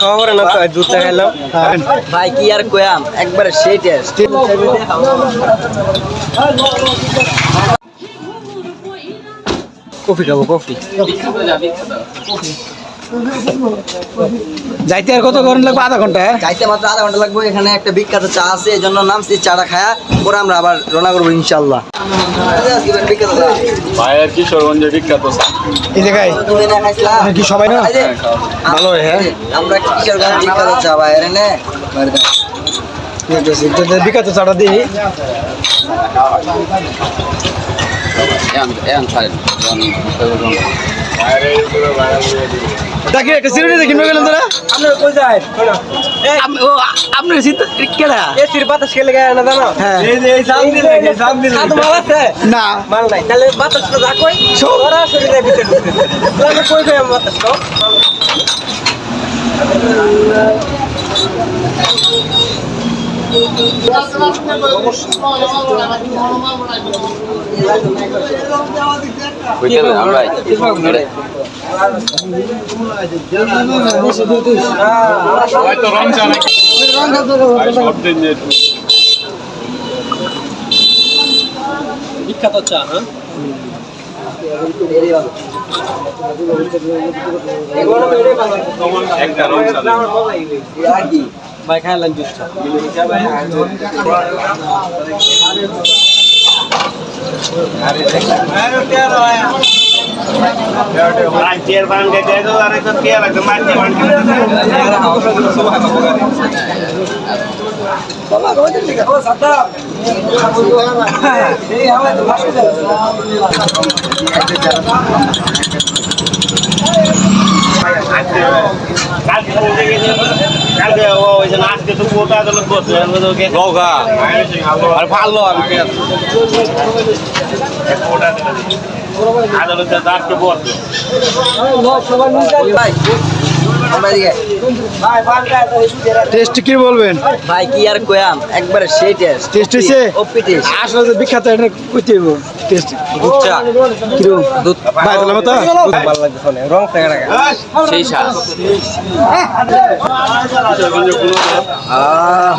খবর না তো জুতা গেল ভাই কি আর কয়াম? একবারে সেই টেস্ট কফি খাব কফি। যাইতে আর কত ঘণ্টা লাগবে আধা ঘণ্টা হ্যাঁ যাইতে মাত্র আধা ঘণ্টা লাগবে এখানে একটা বিখ্যাত চা আছে এই জন্য নামছি চাটা খায়া পরে আমরা আবার রওনা করব ইনশাল্লাহ বিখ্যাত চা ভাইয়ের বিখ্যাত চা। এই জায়গায় তুমি না খাইছিলা? কি সবাই না? ভালো হয়, হ্যাঁ? এই যে, আমরা কিশোরগঞ্জ বিখ্যাত চা ভাই এর নে বিখ্যাত চাটা দিই দেখি একটা সিরিজ কিনবে গেলেন তোরা? আপনার কই যায় আপ- ও আপনার শীত কেডা? এ সির বাতাস খেলে গায় না জানো? হ্যাঁ। এই যে এই সাম দিলে এই সাম দিলে সাত মাল আছে? না। মাল নাই। তাহলে বাতাস তো যা কই সরাসরি যায় ভিতরে তাহলে কই কই বাতাস তো হয়তো রং চা নাকি বিখ্যাত চা হ্যাঁ? একটা রং চা। ভাই খাইলাম জুসটা ভাই আমরা এদিকে। টেস্ট কি বলবেন? ভাই কি আর কয়াম? একবারে সেই টেস্ট। টেস্ট আসলে বিখ্যাত এটা কইতে টেস্ট দুধ চা কিরম দুধ ভাই তাহলে মতো ভালো লাগছে রং টাকা টাকা সেই স্বাদ। আহ